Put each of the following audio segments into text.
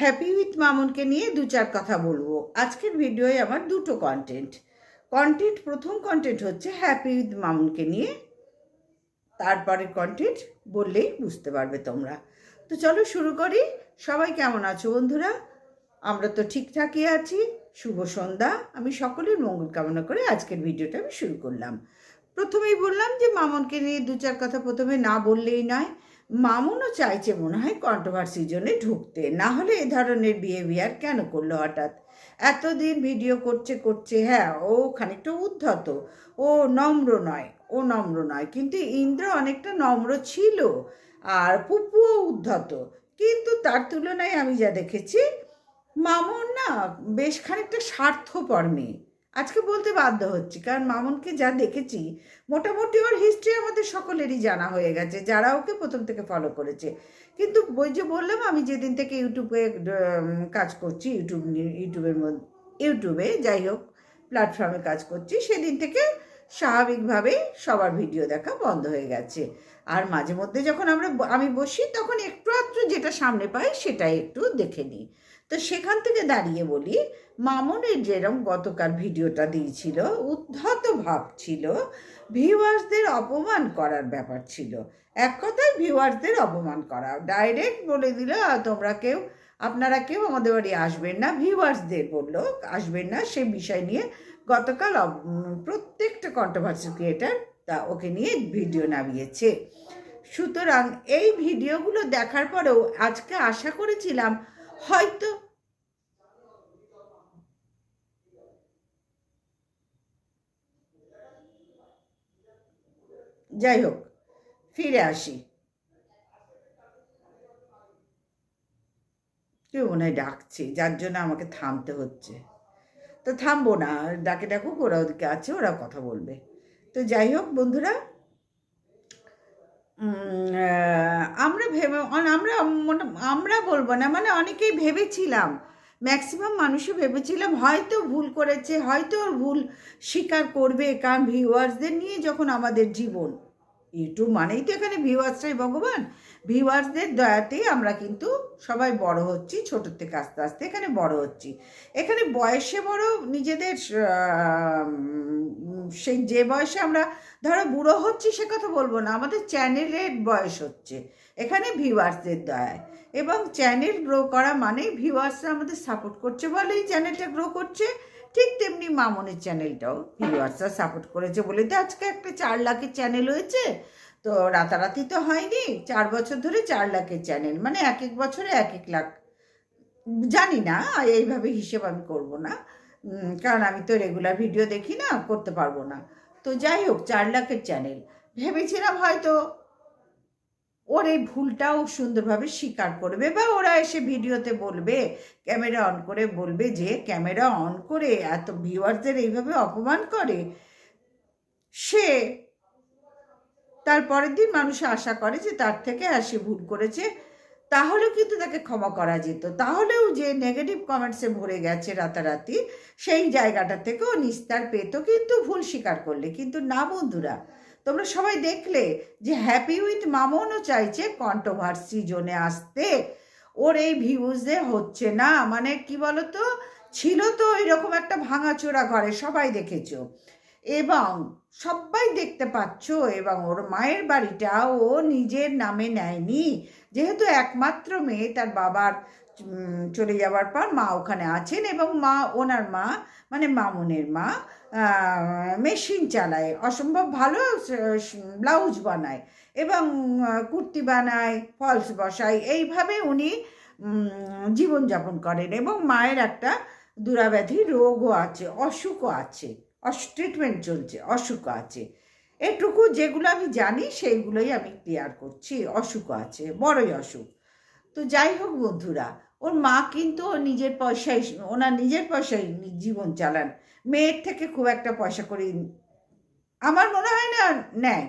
Happy with মামুনকে নিয়ে দু চার কথা বলব। আজকের ভিডিওয়ে আমার দুটো কন্টেন্ট কন্টেন্ট প্রথম কন্টেন্ট হচ্ছে হ্যাপি উইথ মামুনকে নিয়ে। তারপরের কন্টেন্ট বললেই বুঝতে পারবে তোমরা। তো চলো শুরু করি। সবাই কেমন আছো বন্ধুরা? আমরা তো ঠিকঠাকই আছি। শুভ সন্ধ্যা। আমি সকলের মঙ্গল কামনা করে আজকের ভিডিওটা আমি শুরু করলাম। প্রথমেই বললাম যে মামনকে নিয়ে দু চার কথা প্রথমে না বললেই নয়। মামুনও চাইছে মনে হয় কন্ট্রোভার্সির জন্য ঢুকতে। না হলে এ ধরনের বিহেভিয়ার কেন করল হঠাৎ? এতদিন ভিডিও করছে করছে হ্যাঁ ও খানিকটা উদ্ধত। ও নম্র নয়, ও নম্র নয়। কিন্তু ইন্দ্র অনেকটা নম্র ছিল আর পুপুও উদ্ধত। কিন্তু তার তুলনায় আমি যা দেখেছি, মামুন না বেশ খানিকটা স্বার্থপর মেয়ে। আজকে বলতে বাধ্য হচ্ছি, কারণ মামুনকে যা দেখেছি, মোটামুটি ওর হিস্ট্রি আমাদের সকলেরই জানা হয়ে গেছে, যারা ওকে প্রথম থেকে ফলো করেছে। কিন্তু ওই যে বললাম, আমি যেদিন থেকে ইউটিউবে কাজ করছি ইউটিউব ইউটিউবের মধ্যে ইউটিউবে যাই হোক প্ল্যাটফর্মে কাজ করছি, সেদিন থেকে স্বাভাবিকভাবেই সবার ভিডিও দেখা বন্ধ হয়ে গেছে। আর মাঝে মধ্যে যখন আমরা আমি বসি, তখন একটু আধটু যেটা সামনে পাই, সেটাই একটু দেখে নিই। তো সেখান থেকে দাঁড়িয়ে বলি মামনের যেরকম গতকাল ভিডিওটা দিয়েছিল উদ্ধত ভাব ছিল ভিউয়ার্সদের অপমান করার ব্যাপার ছিল। এক কথায় ভিউয়ার্সদের অপমান করা। ডাইরেক্ট বলে দিল "আহ, তোমরা কেউ আপনারা কেউ আমাদের বাড়ি আসবেন না। ভিউয়ার্সদের বলল আসবেন না সে বিষয় নিয়ে গতকাল প্রত্যেকটা কন্ট্রোভার্সি ক্রিয়েটার তা ওকে নিয়ে ভিডিও নামিয়েছে। সুতরাং এই ভিডিওগুলো দেখার পরেও আজকে আশা করেছিলাম হয়তো যাই হোক, ফিরে আসি। কেউ মনে হয় ডাকছে, যার জন্য আমাকে থামতে হচ্ছে। তো থামবো না ডাকে ডাকুক, ওরা ওদিকে আছে ওরা কথা বলবে। তো যাই হোক, বন্ধুরা আমরা ভেবে আমরা আমরা বলব না মানে অনেকেই ভেবেছিলাম, ম্যাক্সিমাম মানুষই ভেবেছিলাম, হয়তো ভুল করেছে, হয়তো ভুল স্বীকার করবে, কারণ ভিউয়ার্সদের নিয়ে যখন আমাদের জীবন ইউটিউব মানেই তো এখানে ভিউয়ার্সটাই ভগবান ভিউয়ার্সদের দয়াতেই আমরা কিন্তু সবাই বড় হচ্ছি, ছোটোর থেকে আস্তে আস্তে এখানে বড় হচ্ছি। এখানে বয়সে বড় নিজেদের সেই যে বয়সে আমরা ধরো বুড়ো হচ্ছি সে কথা বলব না, আমাদের চ্যানেলের বয়স হচ্ছে। এখানে ভিউয়ার্সদের দয়ায়। এবং চ্যানেল গ্রো করা মানে ভিউয়ার্সরা আমাদের সাপোর্ট করছে বলেই চ্যানেলটা গ্রো করছে। ঠিক তেমনি মামনের চ্যানেলটাও ভিউয়ার্সরা সাপোর্ট করেছে বলে তো আজকে একটা চার লাখের চ্যানেল হয়েছে তো রাতারাতি তো হয়নি, চার বছর ধরে চার লাখের চ্যানেল মানে এক এক বছরে এক এক লাখ। জানি না, এইভাবে হিসেব আমি করব না। কারণ আমি তো রেগুলার ভিডিও দেখি না, করতে পারব না। তো যাই হোক, চার লাখের চ্যানেল ভেবেছিলাম হয়তো ওর এই ভুলটাও সুন্দরভাবে স্বীকার করবে বা ওরা এসে ভিডিওতে বলবে ক্যামেরা অন করে বলবে যে ক্যামেরা অন করে এত ভিউয়ারদের এইভাবে অপমান করে। সে তার পরের দিন মানুষ আশা করে যে তার থেকে আর সে ভুল করেছে, তাহলেও কিন্তু তাকে ক্ষমা করা যেত। তাহলেও যে নেগেটিভ কমেন্টসে ভরে গেছে রাতারাতি, সেই জায়গাটা থেকেও নিস্তার পেত, কিন্তু ভুল স্বীকার করলে। কিন্তু না বন্ধুরা, তোমরা সবাই দেখলে যে হ্যাপি উইথ মামনও চাইছে কন্ট্রোভার্সি জোনে আসতে। ওর এই ভিউজে হচ্ছে না। মানে কি বলতো? ছিল তো এরকম একটা ভাঙাচোরা ঘরে, সবাই দেখেছ। এবং সবাই দেখতে পাচ্ছ এবং ওর মায়ের বাড়িটা ও নিজের নামে নেয়নি। যেহেতু একমাত্র মেয়ে, তার বাবার চলে যাওয়ার পর মা ওখানে আছেন এবং মা, ওনার মা মানে মামুনের মা মেশিন চালায়, অসম্ভব ভালো ব্লাউজ বানায় এবং কুর্তি বানায়, ফলস বসায়। এইভাবে উনি জীবনযাপন করেন এবং মায়ের একটা দুরাব্যাধি রোগও আছে, অসুখও আছে। ট্রিটমেন্ট চলছে, অসুখ আছে। এটুকু যেগুলো আমি জানি, সেইগুলোই আমি ক্লিয়ার করছি, অসুখ আছে, বড়ই অসুখ। তো যাই হোক বন্ধুরা, ওর মা কিন্তু নিজের পয়সায়, ওনার নিজের পয়সায় জীবন চালান। মেয়ের থেকে খুব একটা পয়সা করে আমার মনে হয় না, নেয়।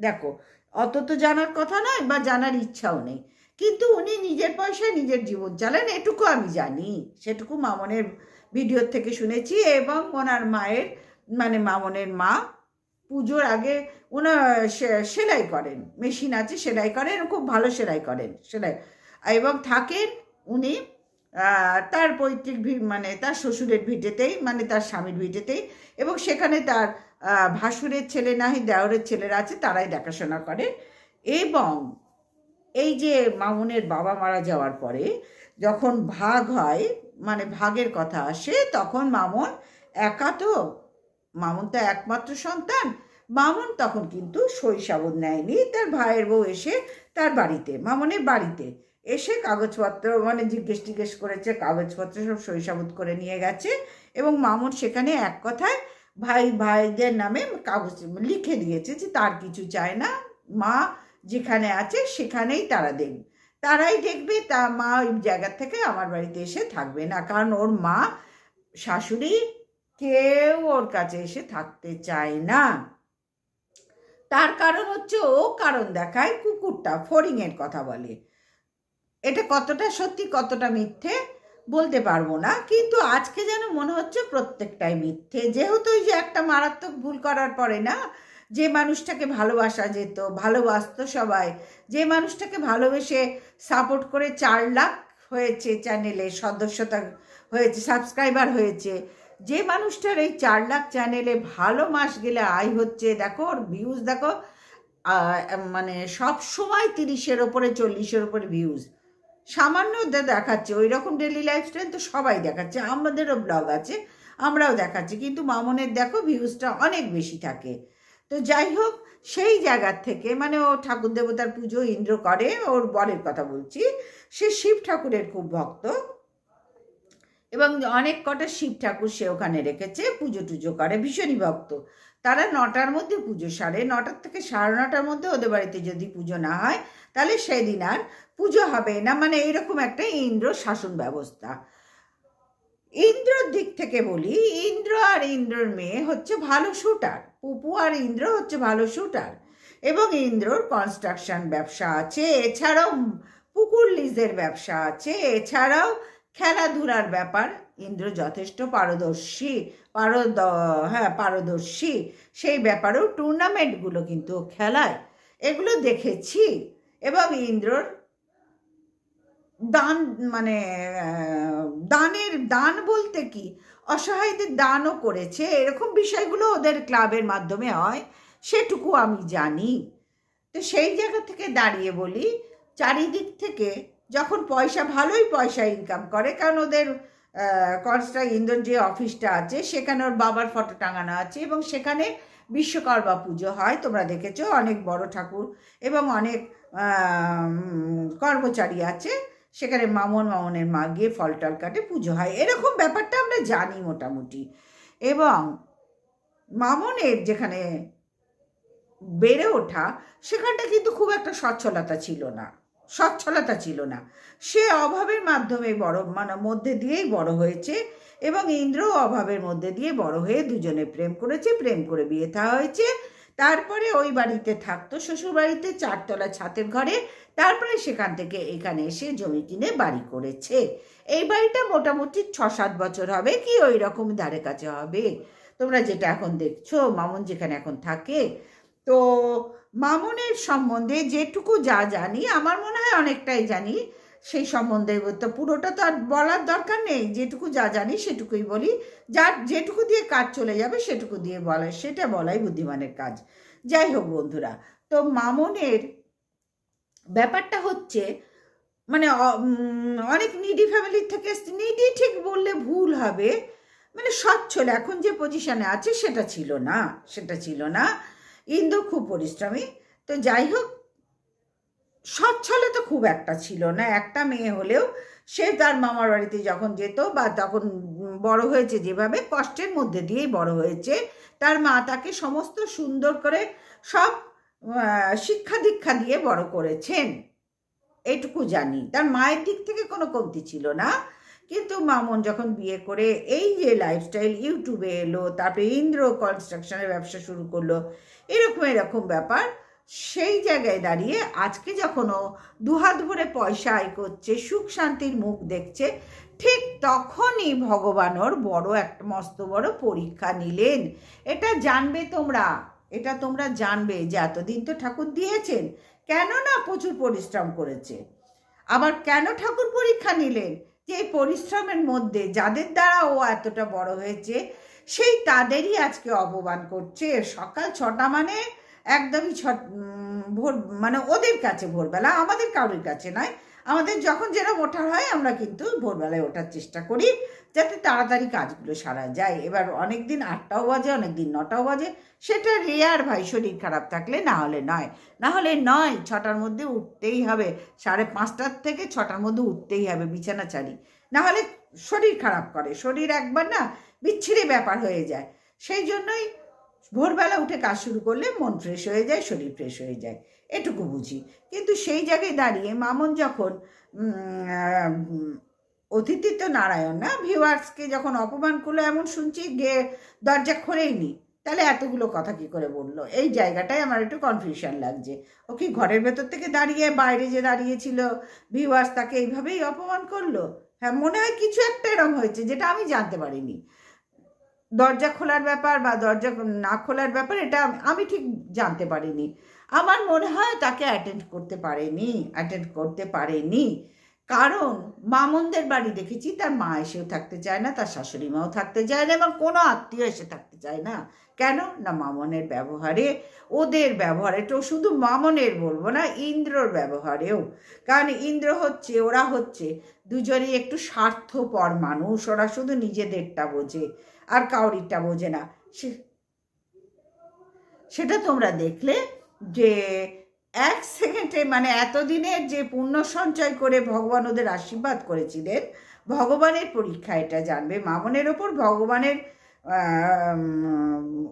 দেখো, অত তো জানার কথা নয় বা জানার ইচ্ছাও নেই। কিন্তু উনি নিজের পয়সায় নিজের জীবন চালান, এটুকু আমি জানি। সেটুকু মামনের ভিডিওর থেকে শুনেছি এবং ওনার মায়ের মানে মামনের মা পুজোর আগে ওনার সেলাই করেন, মেশিন আছে সেলাই করেন, খুব ভালো সেলাই করেন, সেলাই। এবং থাকেন উনি তার পৈতৃক মানে তার শ্বশুরের ভিটেতেই মানে তার স্বামীর ভিটেতেই এবং সেখানে তার ভাসুরের ছেলে নাহি, দেওরের ছেলেরা আছে, তারাই দেখাশোনা করে। এবং এই যে মামুনের বাবা মারা যাওয়ার পরে যখন ভাগ হয় মানে ভাগের কথা। আসে তখন মামুন একা তো। মামুন তো একমাত্র সন্তান। মামুন তখন কিন্তু শৈশাবত নেয়নি তার ভাইয়ের বউ এসে তার বাড়িতে, মামুনের বাড়িতে এসে কাগজপত্র মানে জিজ্ঞেস টিজ্ঞেস করেছে, কাগজপত্র সব শৈশাবত করে নিয়ে গেছে এবং মামুন সেখানে এক কথায় ভাই, ভাইদের নামে কাগজ লিখে দিয়েছে যে তার কিছু চায় না। মা যেখানে আছে সেখানেই তারা দেখবে তারাই দেখবে, তা মা ওই জায়গার থেকে আমার বাড়িতে এসে থাকবে না। কারণ ওর মা, শাশুড়ি কেউ ওর কাছে এসে থাকতে চায় না। তার কারণ হচ্ছে, ও কারণ দেখায়, কুকুরটা ফড়িংয়ের কথা বলে। এটা কতটা সত্যি, কতটা মিথ্যে বলতে পারব না। কিন্তু আজকে যেন মনে হচ্ছে প্রত্যেকটাই মিথ্যে। যেহেতু ওই যে একটা মারাত্মক ভুল করার পরে না যে মানুষটাকে ভালোবাসা যেত, ভালোবাসতো সবাই। যে মানুষটাকে ভালোবেসে সাপোর্ট করে চার লাখ হয়েছে চ্যানেলে সদস্যতা হয়েছে সাবস্ক্রাইবার হয়েছে। যে মানুষটার এই চার লাখ চ্যানেলে ভালো মাস গেলে আয় হচ্ছে, দেখো ওর ভিউজ দেখো মানে সব সময় তিরিশের ওপরে, চল্লিশের ওপরে ভিউজ সামান্য দেখাচ্ছে ওই রকম ডেলি লাইফস্টাইল তো সবাই দেখাচ্ছে, আমাদেরও ব্লগ আছে, আমরাও দেখাচ্ছি। কিন্তু মামনের দেখো ভিউজটা অনেক বেশি থাকে। তো যাই হোক, সেই জায়গার থেকে মানে ও ঠাকুর দেবতার পুজো ইন্দ্র করে, ওর বরের কথা বলছি, সে শিব ঠাকুরের খুব ভক্ত। এবং অনেক কটা শিব ঠাকুর সে ওখানে রেখেছে, পুজো টুজো করে, ভীষণই ভক্ত। তারা নটার মধ্যে পুজো সারে, নটার থেকে সাড়ে নটার মধ্যে ওদের বাড়িতে যদি পুজো না হয়, তাহলে সেদিন আর পুজো হবে না মানে এরকম একটা ইন্দ্র শাসন ব্যবস্থা। ইন্দ্রর দিক থেকে বলি, ইন্দ্র আর ইন্দ্রর মেয়ে হচ্ছে ভালো শুটার পুপু আর ইন্দ্র হচ্ছে ভালো শুটার এবং ইন্দ্রর কনস্ট্রাকশন ব্যবসা আছে, এছাড়াও পুকুর লিজের ব্যবসা আছে, এছাড়াও খেলাধুলার ব্যাপার। ইন্দ্র যথেষ্ট পারদর্শী, পারদ হ্যাঁ পারদর্শী। সেই ব্যাপারেও টুর্নামেন্টগুলো কিন্তু খেলায়। এগুলো দেখেছি। এবং ইন্দ্রর দান মানে দানের দান বলতে কি? অসহায়দের দানও করেছে। এরকম বিষয়গুলো ওদের ক্লাবের মাধ্যমে হয়। সেটুকু আমি জানি। তো সেই জায়গা থেকে দাঁড়িয়ে বলি, চারিদিক থেকে যখন পয়সা, ভালোই পয়সা ইনকাম করে, কারণ ওদের কনস্ট্রা ইন্দ্রর যে অফিসটা আছে, সেখানে ওর বাবার ফটো টাঙানো আছে এবং সেখানে বিশ্বকর্মা পুজো হয়। তোমরা দেখেছ, অনেক বড় ঠাকুর এবং অনেক কর্মচারী আছে। সেখানে মামন মামনের মা গিয়ে ফল টল কাটে, পুজো হয়। এরকম ব্যাপারটা আমরা জানি মোটামুটি। এবং মামনের যেখানে বেড়ে ওঠা, সেখানটা কিন্তু খুব একটা সচ্ছলতা ছিল না। সচ্ছলতা ছিল না। সে অভাবের মাধ্যমে বড় মানে মধ্যে দিয়েই বড় হয়েছে এবং ইন্দ্র অভাবের মধ্যে দিয়ে বড় হয়ে দুজনে প্রেম করেছে, প্রেম করে বিয়ে থা হয়েছে। তারপরে ওই বাড়িতে থাকতো শ্বশুর বাড়িতে চারতলা ছাতের ঘরে, তারপরে সেখান থেকে এখানে এসে জমি কিনে বাড়ি করেছে। এই বাড়িটা মোটামুটি ছ সাত বছর হবে, কি ওই রকম ধারে কাছে হবে। তোমরা যেটা এখন দেখছ, মামুন যেখানে এখন থাকে, তো মামুনের সম্বন্ধে যেটুকু যা জানি, আমার মনে হয় অনেকটাই জানি। সেই সম্বন্ধে তো পুরোটা তো আর বলার দরকার নেই, যেটুকু যা জানি সেটুকুই বলি। যার যেটুকু দিয়ে কাজ চলে যাবে সেটুকু দিয়ে বলা, সেটা বলাই বুদ্ধিমানের কাজ। যাই হোক বন্ধুরা, তো মামনের ব্যাপারটা হচ্ছে মানে অনেক নিডি ফ্যামিলির থেকে নিডি ঠিক বললে ভুল হবে মানে সচ্ছল এখন যে পজিশনে আছে সেটা ছিল না, সেটা ছিল না। ইন্দু খুব পরিশ্রমী। তো যাই হোক সচ্ছলে তো খুব একটা ছিল না। একটা মেয়ে হলেও সে তার মামার বাড়িতে যখন যেত বা তখন বড় হয়েছে যেভাবে, কষ্টের মধ্যে দিয়েই বড় হয়েছে। তার মা তাকে সমস্ত সুন্দর করে সব শিক্ষা দীক্ষা দিয়ে বড় করেছেন। এটুকু জানি। তার মায়ের দিক থেকে কোনো কমতি ছিল না। কিন্তু মামন যখন বিয়ে করে এই যে লাইফস্টাইল ইউটিউবে এলো, তারপরে ইন্দ্র কনস্ট্রাকশনের ব্যবসা শুরু করল, এরকম এরকম ব্যাপার। সেই জায়গায় দাঁড়িয়ে আজকে যখন ও দুহাত ভরে পয়সা আয় করছে, সুখ শান্তির মুখ দেখছে, ঠিক তখনই ভগবান ওর বড় একটা মস্ত বড় পরীক্ষা নিলেন। এটা জানবে তোমরা, এটা তোমরা জানবে যে এতদিন তো ঠাকুর দিয়েছেন কেন না প্রচুর পরিশ্রম করেছে। আবার কেন ঠাকুর পরীক্ষা নিলেন? যে এই পরিশ্রমের মধ্যে যাদের দ্বারা ও এতটা বড় হয়েছে, সেই তাদেরই আজকে অপমান করছে। সকাল ছটা মানে একদমই ছট ভোর মানে ওদের কাছে ভোরবেলা, আমাদের কারোর কাছে নয়। আমাদের যখন যেরকম ওঠার হয়, আমরা কিন্তু ভোরবেলায় ওঠার চেষ্টা করি, যাতে তাড়াতাড়ি কাজগুলো সারা যায়। এবার অনেক দিন আটটাও বাজে অনেক দিন নটাও বাজে, সেটা রেয়ার ভাই শরীর খারাপ থাকলে না হলে নয়। না হলে নয়, ছটার মধ্যে উঠতেই হবে। সাড়ে পাঁচটার থেকে ছটার মধ্যে উঠতেই হবে বিছানা ছাড়ি না হলে শরীর খারাপ করে। শরীর একবার না বিচ্ছিরি ব্যাপার হয়ে যায়। সেই জন্যই ভোরবেলা উঠে কাজ শুরু করলে মন ফ্রেশ হয়ে যায়, শরীর ফ্রেশ হয়ে যায়। এটুকু বুঝি। কিন্তু সেই জায়গায় দাঁড়িয়ে মামন যখন অতিথি তো নারায়ণ না ভিউয়ার্সকে যখন অপমান করল এমন শুনছি গে, দরজা খোলেইনি। তাহলে এতগুলো কথা কি করে বলল? এই জায়গাটায় আমার একটু কনফিউশন লাগছে। ও কি ঘরের ভেতর থেকে দাঁড়িয়ে, বাইরে যে দাঁড়িয়েছিল ভিউয়ার্স তাকে এইভাবেই অপমান করল? হ্যাঁ মনে হয় কিছু একটা এরম হয়েছে, যেটা আমি জানতে পারিনি। দরজা খোলার ব্যাপার বা দরজা না খোলার ব্যাপার, এটা আমি- ঠিক জানতে পারিনি। আমার মনে হয় তাকে অ্যাটেন্ড করতে পারেনি অ্যাটেন্ড করতে পারেনি। কারণ মামনদের বাড়ি দেখেছি, তার মা এসেও থাকতে চায় না, তার শাশুড়ি মাও থাকতে চায় না এবং কোনো আত্মীয় এসে থাকতে চায় না। কেন? না মামনের ব্যবহারে, ওদের ব্যবহারে, তো শুধু মামনের বলব না, ইন্দ্রর ব্যবহারেও। কারণ ইন্দ্র হচ্ছে, ওরা হচ্ছে দুজনেই একটু স্বার্থপর মানুষ, ওরা শুধু নিজেদেরটা বোঝে। আর কাউরিরটা বোঝে না। সে, সেটা তোমরা দেখলে যে এক সেকেন্ডে মানে এতদিনের যে পুণ্য সঞ্চয় করে ভগবান ওদের আশীর্বাদ করেছিলেন, ভগবানের পরীক্ষা এটা জানবে। মামনের ওপর ভগবানের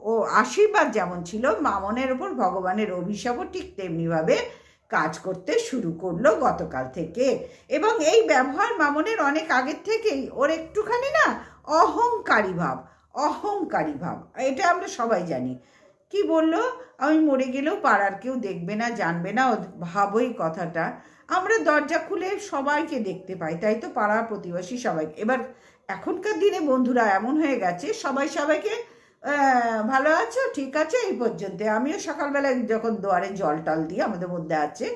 ও আশীর্বাদ যেমন ছিল, মামনের ওপর ভগবানের অভিশাপও ঠিক তেমনিভাবে কাজ করতে শুরু করল গতকাল থেকে। এবং এই ব্যবহার মামনের অনেক আগের থেকেই। ওর একটুখানি না অহংকারী ভাব অহংকারী ভাব, এটা আমরা সবাই জানি। কি বলল? আমি মরে গেলেও পাড়ার কেউ দেখবে না, জানবে না ও ভাবোই কথাটা। আমরা দরজা খুলে সবাইকে দেখতে পাই, তাই তো পাড়া প্রতিবেশী সবাই। এবার এখনকার দিনে বন্ধুরা এমন হয়ে গেছে, সবাই সবাইকে ভালো আছো? ঠিক আছে? এই পর্যন্ত। আমিও সকালবেলায় যখন দুয়ারে জল টল দিই, আমাদের মধ্যে আছে,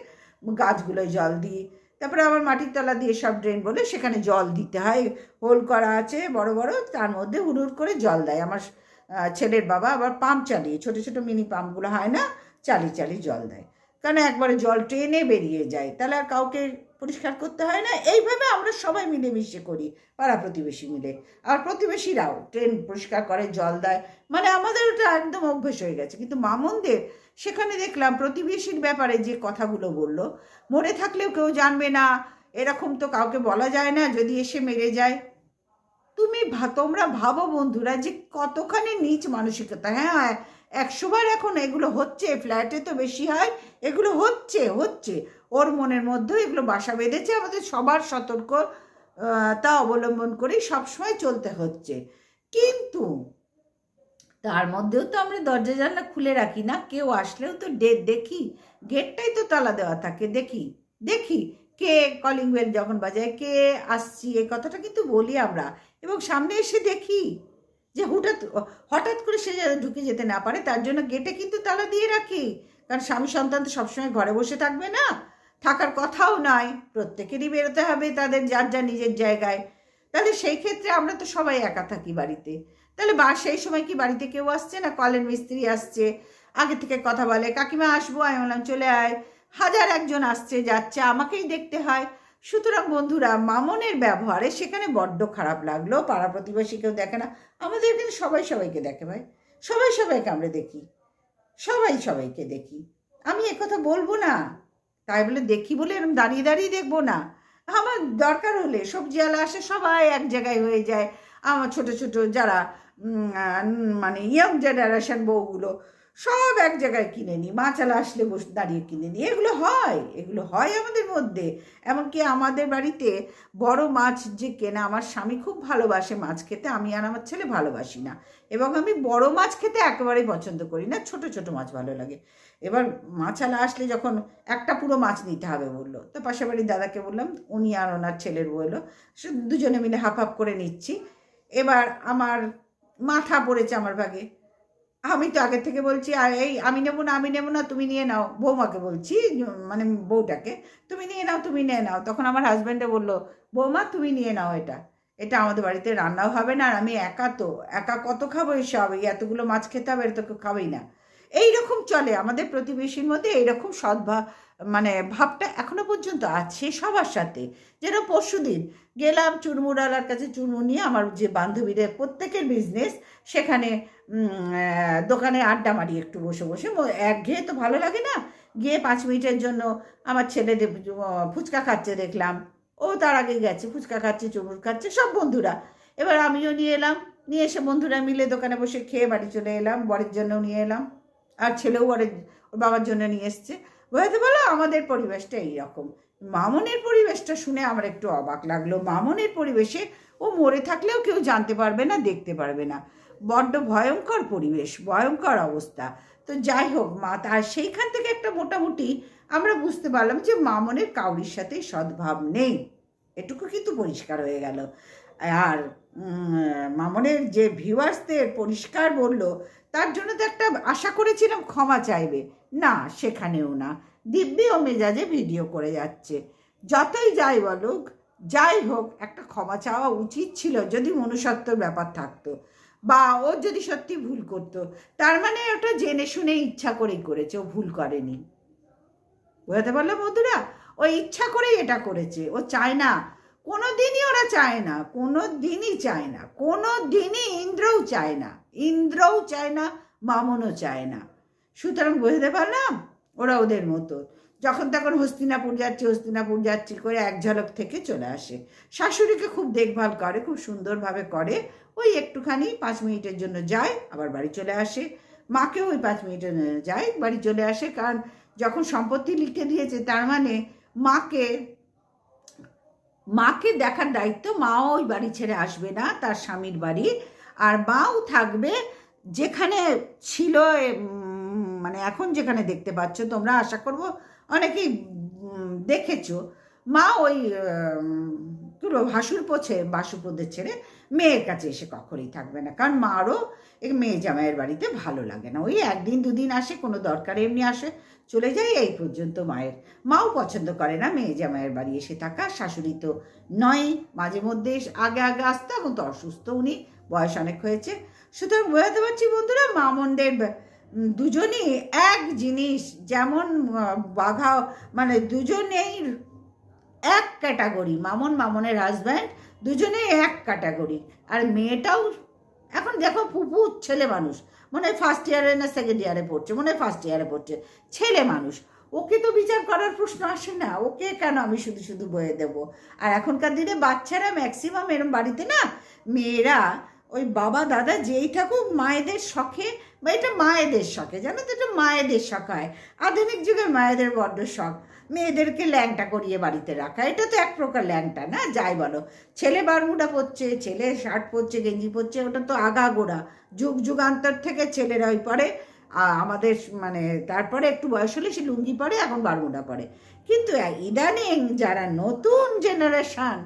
গাছগুলোয় জল দিই তারপরে আমার মাটির তলা দিয়ে সব ড্রেন বলে সেখানে জল দিতে হয়। হোল করা আছে বড় বড়, তার মধ্যে হুড়ুর করে জল দেয়। আমার ছেলের বাবা আবার পাম্প চালিয়ে, ছোট ছোট মিনি পাম্পগুলো হয় না, চালিয়ে চালিয়ে জল দেয়। কারণ একবারে জল ট্রেনে বেরিয়ে যায়? তাহলে আর কাউকে পরিষ্কার করতে হয় না? এইভাবে আমরা সবাই মিলেমিশে করি, পাড়া প্রতিবেশী মিলে। আর প্রতিবেশীরাও ট্রেন পরিষ্কার করে, জল দেয়। মানে আমাদের ওটা একদম অভ্যেস হয়ে গেছে। কিন্তু মামনদের সেখানে দেখলাম প্রতিবেশীর ব্যাপারে যে কথাগুলো বলল মরে থাকলেও কেউ জানবে না, এরকম তো কাউকে বলা যায় না যদি এসে মেরে যায়। তুমি তোমরা ভাবো বন্ধুরা যে কতখানি নিচ মানসিকতা হ্যাঁ একশোবার এখন এগুলো হচ্ছে, ফ্ল্যাটে তো বেশি হয়, এগুলো হচ্ছে হচ্ছে। ওর মনের মধ্যেও এগুলো বাসা বেঁধেছে, আমাদের সবার সতর্ক তা অবলম্বন করেই সবসময় চলতে হচ্ছে। কিন্তু তার মধ্যেও তো আমরা দরজা জানলা খুলে রাখি না, কেউ আসলেও তো ডেট দেখি। গেটটাই তো তালা দেওয়া থাকে, দেখি দেখি কে কলিং বেল যখন বাজায়, কে আসছি, এই কথাটা কিন্তু বলি আমরা। এবং সামনে এসে দেখি যে হঠাৎ হঠাৎ করে সে যাতে ঢুকে যেতে না পারে, তার জন্য গেটে কিন্তু তালা দিয়ে রাখি। কারণ স্বামী সন্তান তো সবসময় ঘরে বসে থাকবে না, থাকার কথাও নয় প্রত্যেকেরই বেরোতে হবে তাদের, যার যার নিজের জায়গায়। তাহলে সেই ক্ষেত্রে আমরা তো সবাই একা থাকি বাড়িতে। তাহলে বা, সেই সময় কি বাড়িতে কেউ আসছে না কলের মিস্ত্রি আসছে? আগে থেকে কথা বলে, কাকিমা আসব, আমি বললাম, চলে আয়। হাজার একজন আসছে, যাচ্ছে, আমাকেই দেখতে হয়। সুতরাং বন্ধুরা, মামনের ব্যবহারে সেখানে বড্ড খারাপ লাগল। পাড়া প্রতিবেশী কেউ দেখে না। আমাদের এখানে সবাই সবাইকে দেখে ভাই। সবাই সবাইকে আমরা দেখি। সবাই সবাইকে দেখি। আমি একথা বলব না। তাই বলে দেখি বলে এরকম দাঁড়িয়ে দাঁড়িয়ে দেখব না। আমার দরকার হলে সবজিওয়ালা আসে, সবাই এক জায়গায় হয়ে যায়। আমার ছোট ছোট যারা মানে ইয়ং জেনারেশন বউগুলো সব এক জায়গায় কিনে নিই। মাছালা আসলে বসে, দাঁড়িয়ে কিনে নিই। এগুলো হয় এগুলো হয় আমাদের মধ্যে। এমনকি আমাদের বাড়িতে বড় মাছ যে কেনা, আমার স্বামী খুব ভালোবাসে মাছ খেতে, আমি আর আমার ছেলে ভালোবাসি না। এবং আমি বড় মাছ খেতে একেবারেই পছন্দ করি না, ছোট ছোট মাছ ভালো লাগে। এবার মাছালা আসলে যখন একটা পুরো মাছ নিতে হবে বলল, তো পাশের বাড়ির দাদাকে বললাম, উনি আর ওনার ছেলের বলল দুজনে মিলে হাফ হাফ করে নিচ্ছি। এবার আমার মাথা পড়েছে আমার ভাগে। আমি তো আগে থেকে বলছি আর এই আমি নেব না, আমি নেব না, তুমি নিয়ে নাও। বৌমাকে বলছি মানে বউটাকে, তুমি নিয়ে নাও, তুমি নিয়ে নাও। তখন আমার হাজব্যান্ডে বলল, বৌমা, তুমি নিয়ে নাও এটা। এটা আমাদের বাড়িতে রান্নাও হবে না, আর আমি একা তো, একা কত খাব এসব? এই এতগুলো মাছ খেতে হবে এটা তো খাবেই না। এই রকম চলে আমাদের প্রতিবেশীর মধ্যে, এইরকম সদ্ভা মানে ভাবটা এখনও পর্যন্ত আছে সবার সাথে। যেন পরশুদিন গেলাম চুরমুরালার কাছে চুরমু নিয়ে আমার যে বান্ধবীদের প্রত্যেকের বিজনেস সেখানে দোকানে আড্ডা মারি একটু বসে বসে। একঘেয়ে তো ভালো লাগে না? গিয়ে পাঁচ মিনিটের জন্য আমার ছেলে দে- আহ, ফুচকা খাচ্ছে দেখলাম। ও তার আগে গেছে ফুচকা খাচ্ছে চুমুর খাচ্ছে সব বন্ধুরা। এবার আমিও নিয়ে এলাম। নিয়ে এসে বন্ধুরা মিলে দোকানে বসে খেয়ে বাড়ি চলে এলাম বরের জন্যও নিয়ে এলাম। আর ছেলেও বরের বাবার জন্য নিয়ে এসছে। বোঝাতে বলো আমাদের পরিবেশটা এইরকম। মামনের পরিবেশটা শুনে আমার একটু অবাক লাগল। মামনের পরিবেশে ও মরে থাকলেও কেউ জানতে পারবে না, দেখতে পারবে না। বড্ড ভয়ঙ্কর পরিবেশ, ভয়ঙ্কর অবস্থা। তো যাই হোক, মা, তার সেইখান থেকে একটা মোটামুটি আমরা বুঝতে পারলাম যে মামনের কাউরির সাথে সদ্ভাব নেই। এটুকু কিন্তু পরিষ্কার হয়ে গেল। আর মামনের যে ভিউয়ার্সদের পরিষ্কার বলল, তার জন্য তো একটা আশা করেছিলাম ক্ষমা চাইবে। না, সেখানেও না। দিব্যি ও মেজাজে ভিডিও করে যাচ্ছে। যতই যাই বলুক, যাই হোক, একটা ক্ষমা চাওয়া উচিত ছিল যদি মনুষ্যত্বর ব্যাপার থাকতো। বা ও যদি সত্যি ভুল করতো, তার মানে ওটা জেনে শুনে ইচ্ছা করেই করেছে, ও ভুল করেনি। বোঝাতে পারল বন্ধুরা? ও ইচ্ছা করেই এটা করেছে। ও চায় না কোনো দিনই ওরা চায় না কোনো দিনই চায় না কোনো দিনই ইন্দ্রও চায় না, ইন্দ্রও চায় না মামনও চায় না। সুতরাং বুঝতে পারলাম? ওরা ওদের মতো। যখন তখন হস্তিনাপুর যাচ্ছি হস্তিনাপুর যাচ্ছি করে এক ঝলক থেকে চলে আসে। শাশুড়িকে খুব দেখভাল করে, খুব সুন্দরভাবে করে। ওই একটুখানি পাঁচ মিনিটের জন্য যায়, আবার বাড়ি চলে আসে। মাকেও ওই পাঁচ মিনিটের জন্য যায়, বাড়ি চলে আসে। কারণ যখন সম্পত্তি লিখে দিয়েছে, তার মানে মাকে মাকে দেখার দায়িত্ব মাও ওই বাড়ি ছেড়ে আসবে না, তার স্বামীর বাড়ি। আর মাও থাকবে যেখানে ছিল মানে এখন যেখানে দেখতে পাচ্ছ, তোমরা আশা করব অনেকেই দেখেছ। মা ওই ভাসুর পোছে বাসুপদের ছেড়ে মেয়ের কাছে এসে কখনই থাকবে না। কারণ মারও এই মেয়ে জামাইয়ের বাড়িতে ভালো লাগে না। ওই একদিন দুদিন আসে, কোনো দরকারে এমনি আসে, চলে যায়, এই পর্যন্ত মায়ের। মাও পছন্দ করে না মেয়ে জামাইয়ের বাড়ি এসে থাকা। শাশুড়ি তো নয়, মাঝে মধ্যে আগে আগে আসতো, এখন তো অসুস্থ উনি, বয়স অনেক হয়েছে। সুতরাং বোঝাতে পারছি বন্ধুরা, মামনদের দুজনই এক জিনিস, যেমন বাঘা মানে দুজনেই এক ক্যাটাগরি মামন, মামনের হাজব্যান্ড দুজনেই এক ক্যাটাগরি আর মেয়েটাও, এখন দেখো পুপু ছেলে মানুষ, মনে ফার্স্ট ইয়ারে না সেকেন্ড ইয়ারে পড়ছে, মনে ফার্স্ট ইয়ারে পড়ছে, ছেলে মানুষ। ওকে তো বিচার করার প্রশ্ন আসে না, ওকে কেন আমি শুধু শুধু বয়ে দেব? আর এখনকার দিনে বাচ্চারা ম্যাক্সিমাম এরম বাড়িতে না, মেয়েরা ওই বাবা, দাদা যেই থাকুক, মায়েদের শখে, বা এটা মায়েদের শখে, জানো তো এটা মায়েদের শখ হয়। আধুনিক যুগের মায়েদের বড্ড শখ। মেয়েদেরকে ল্যাংটা করিয়ে বাড়িতে রাখা, এটা তো এক প্রকার ল্যাংটা না? যাই বলো। ছেলে বারমুডা পরছে, ছেলে শার্ট পরছে, গেঞ্জি পরছে, ওটা তো আগাগোড়া। যুগ যুগান্তর থেকে ছেলেরা ওই পরে আমাদের মানে তারপরে একটু বয়স হলে সে লুঙ্গি পরে, এখন বারমুডা পরে। কিন্তু ইদানিং যারা নতুন জেনারেশান,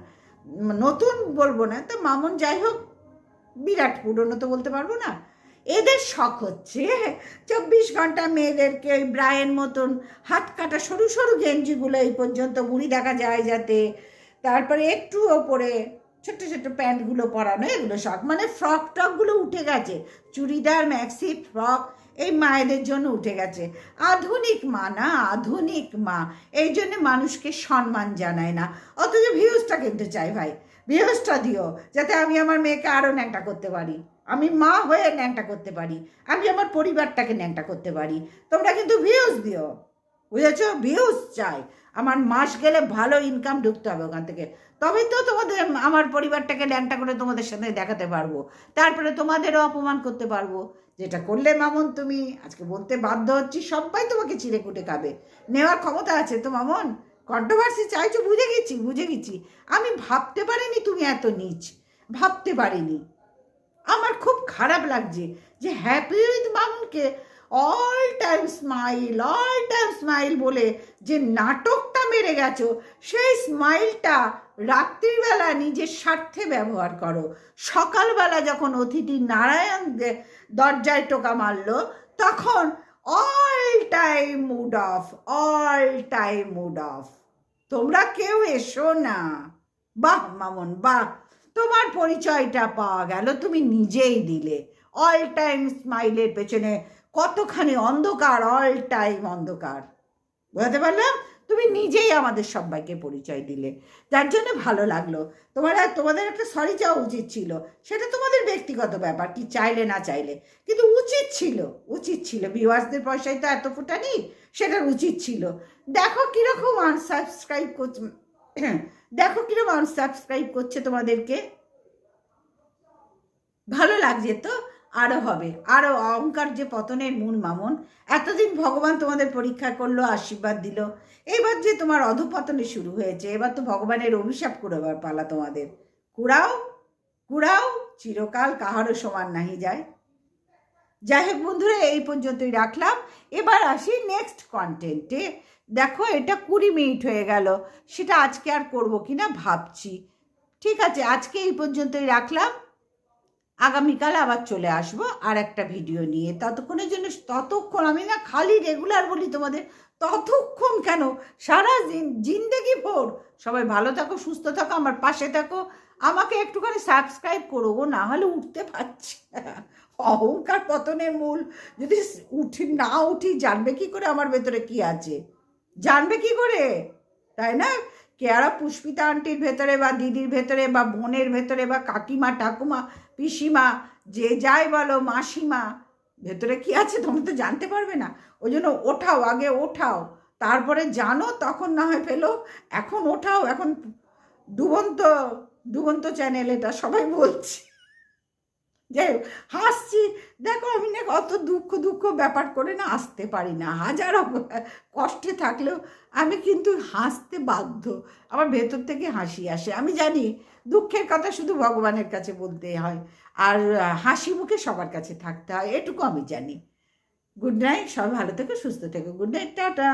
নতুন বলব না, তো মামুন যাই হোক, বিরাট পুরনো তো বলতে পারব না। এদের শখ হচ্ছে। চব্বিশ ঘণ্টা মেয়েদেরকে ওই ব্রায়ের মতন হাত কাটা সরু সরু গেঞ্জিগুলো এই পর্যন্ত বুড়ি দেখা যায় যাতে। তারপরে একটু ওপরে ছোট্ট ছোট্ট প্যান্টগুলো পরানো, এগুলো শখ। মানে ফ্রক টকগুলো উঠে গেছে। চুড়িদার, ম্যাক্সি ফ্রক, এই মায়েদের জন্য উঠে গেছে। আধুনিক মা না, আধুনিক মা। এই জন্য মানুষকে সম্মান জানায় না। অথচ ভিউজটা কিনতে চাই ভাই। ভিউজটা দিও, যাতে আমি আমার মেয়েকে আরও ন্যাংটা করতে পারি। আমি মা হয়ে ন্যাংটা করতে পারি। আমি আমার পরিবারটাকে ন্যাংটা করতে পারি। তোমরা কিন্তু ভিউজ দিও। বুঝেছ? ভিউজ চাই। আমার মাস গেলে ভালো ইনকাম ঢুকতে হবে ওখান থেকে। তবেই তো তোমাদের, আমার পরিবারটাকে ল্যাংটা করে তোমাদের সাথে দেখাতে পারব। তারপরে তোমাদেরও অপমান করতে পারব। যেটা করলে মামন, তুমি, আজকে বলতে বাধ্য হচ্ছি, সবাই তোমাকে চিড়ে কুটে খাবে। নেওয়ার ক্ষমতা আছে তো মামন? কন্ট্রোভার্সি চাইছো, বুঝে গেছি বুঝে গেছি। আমি ভাবতে পারিনি তুমি এত নিচ। ভাবতে পারিনি। আমার খুব খারাপ লাগছে যে happy with মামুনকে all time smile all time smile বলে যে নাটকটা মেরে গেছো, সেই স্মাইলটা রাত্রিবেলা নিজের স্বার্থে ব্যবহার করো। সকালবেলা যখন অতিথি নারায়ণ দরজায় টোকা মারলো, তখন all time mood off all time mood off তোমরা কেউ এসো না। বাহ, মামন, বাহ। তোমার পরিচয়টা পাওয়া গেল, তুমি নিজেই দিলে। অল টাইম স্মাইলের পেছনে কতখানি অন্ধকার অল টাইম অন্ধকার। বোঝাতে পারলাম? তুমি নিজেই আমাদের সবাইকে পরিচয় দিলে। যার জন্য ভালো লাগল। তোমার তোমাদের একটা সরি চাওয়া উচিত ছিল। সেটা তোমাদের ব্যক্তিগত ব্যাপার, কি চাইলে না চাইলে। কিন্তু উচিত ছিল উচিত ছিল। ভিউয়ার্সদের পয়সায় তো এত ফুটানি, সেটার উচিত ছিল। দেখো কীরকম আনসাবস্ক্রাইব করছে, দেখো কীরকম আনসাবস্ক্রাইব করছে তোমাদেরকে। ভালো লাগছে তো? আরও হবে। আরও অহংকার যে পতনের মূল মামন। এতদিন ভগবান তোমাদের পরীক্ষা করল, আশীর্বাদ দিল। এবার যে তোমার অধপতনে শুরু হয়েছে, এবার তো ভগবানের অভিশাপ কুড়াবার পালা তোমাদের। কুড়াও কুড়াও, চিরকাল কাহারও সমান নাহি যায়। যাই হোক বন্ধুরা, এই পর্যন্তই রাখলাম। এবার আসি নেক্সট কন্টেন্টে দেখো, এটা কুড়ি মিনিট হয়ে গেল। সেটা আজকে আর করব কি না ভাবছি। ঠিক আছে, আজকে এই পর্যন্তই রাখলাম। আগামীকাল আবার চলে আসব আর একটা ভিডিও নিয়ে। ততক্ষণের জন্য ততক্ষণ আমি না খালি রেগুলার বলি তোমাদের, ততক্ষণ কেন? সারা জিন- জিন্দেগি ভোর। সবাই ভালো থাকো, সুস্থ থাকো, আমার পাশে থাকো। আমাকে একটুখানি সাবস্ক্রাইব করো গো, না হলে উঠতে পারছি অহংকার পতনের মূল। যদি উঠি, না উঠি, জানবে কি করে আমার ভেতরে কি আছে? জানবে কি করে? তাই না? কেয়ারা পুষ্পিতা আন্টির ভেতরে বা দিদির ভেতরে বা বোনের ভেতরে বা কাকিমা, ঠাকুমা পিসিমা, যে যাই বলো মাসিমা, ভেতরে কি আছে তোমরা তো জানতে পারবে না। ওই জন্য ওঠাও, আগে ওঠাও। তারপরে জানো, তখন না হয় ফেলো। এখন ওঠাও, এখন ডুবন্ত ডুবন্ত চ্যানেল এটা সবাই বলছে। যাই হোক, হাসছি। দেখো, আমি না অত দুঃখ দুঃখ ব্যাপার করে না আসতে পারি না। হাজার কষ্টে থাকলেও আমি কিন্তু হাসতে বাধ্য। আমার ভেতর থেকে হাসি আসে। আমি জানি দুঃখের কথা শুধু ভগবানের কাছে বলতে হয়, আর হাসি মুখে সবার কাছে থাকতে হয়। এটুকু আমি জানি। গুড নাইট, সবাই ভালো থেকো, সুস্থ থেকো। Good night, tata.